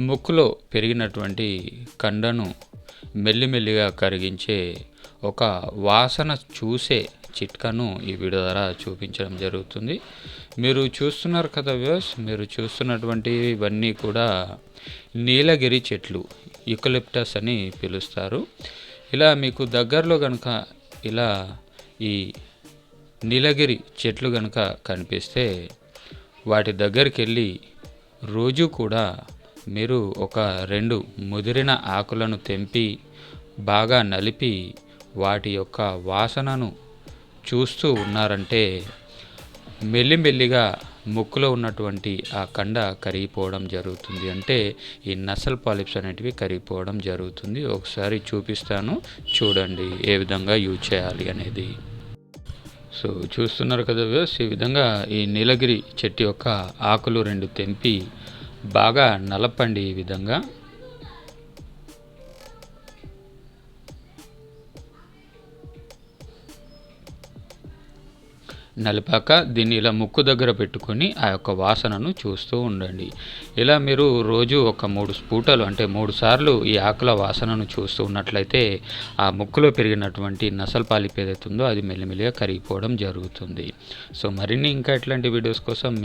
ముక్కులో పెరిగినటువంటి కండను మెల్లిమెల్లిగా కరిగించే ఒక వాసన చూసే చిట్కాను ఈ వీడియో ద్వారా చూపించడం జరుగుతుంది. మీరు చూస్తున్నారు కదా వ్యూస్ మీరు చూస్తున్నటువంటి ఇవన్నీ కూడా నీలగిరి చెట్లు యుకలిప్టస్ అని పిలుస్తారు. ఇలా మీకు దగ్గరలో కనుక ఇలా ఈ నీలగిరి చెట్లు కనుక కనిపిస్తే వాటి దగ్గరికి వెళ్ళి రోజు కూడా మీరు ఒక రెండు ముదిరిన ఆకులను తెంపి బాగా నలిపి వాటి యొక్క వాసనను చూస్తూ ఉన్నారంటే మెల్లిమెల్లిగా ముక్కులో ఉన్నటువంటి ఆ కండ కరిగిపోవడం జరుగుతుంది. అంటే ఈ నసల్ పాలిప్స్ అనేటివి కరిగిపోవడం జరుగుతుంది. ఒకసారి చూపిస్తాను. చూడండి ఏ విధంగా యూజ్ చేయాలి అనేది. సో చూస్తున్నారు కదా వ్యూస్ ఈ విధంగా ఈ నీలగిరి చెట్టు యొక్క ఆకులు రెండు తెంపి బాగా నలపండి ఈ విధంగా. నలిపాక దీన్ని ఇలా ముక్కు దగ్గర పెట్టుకొని ఆ యొక్క వాసనను చూస్తూ ఉండండి. ఇలా మీరు రోజు ఒక మూడు స్పూటలు అంటే మూడు సార్లు ఈ ఆకుల వాసనను చూస్తూ ఉన్నట్లయితే ఆ ముక్కులో పెరిగినటువంటి నసలు పాలిపేదైతుందో అది మెల్లిమెల్లిగా కరిగిపోవడం జరుగుతుంది. సో మరిన్ని ఇంకా ఇట్లాంటి వీడియోస్ కోసం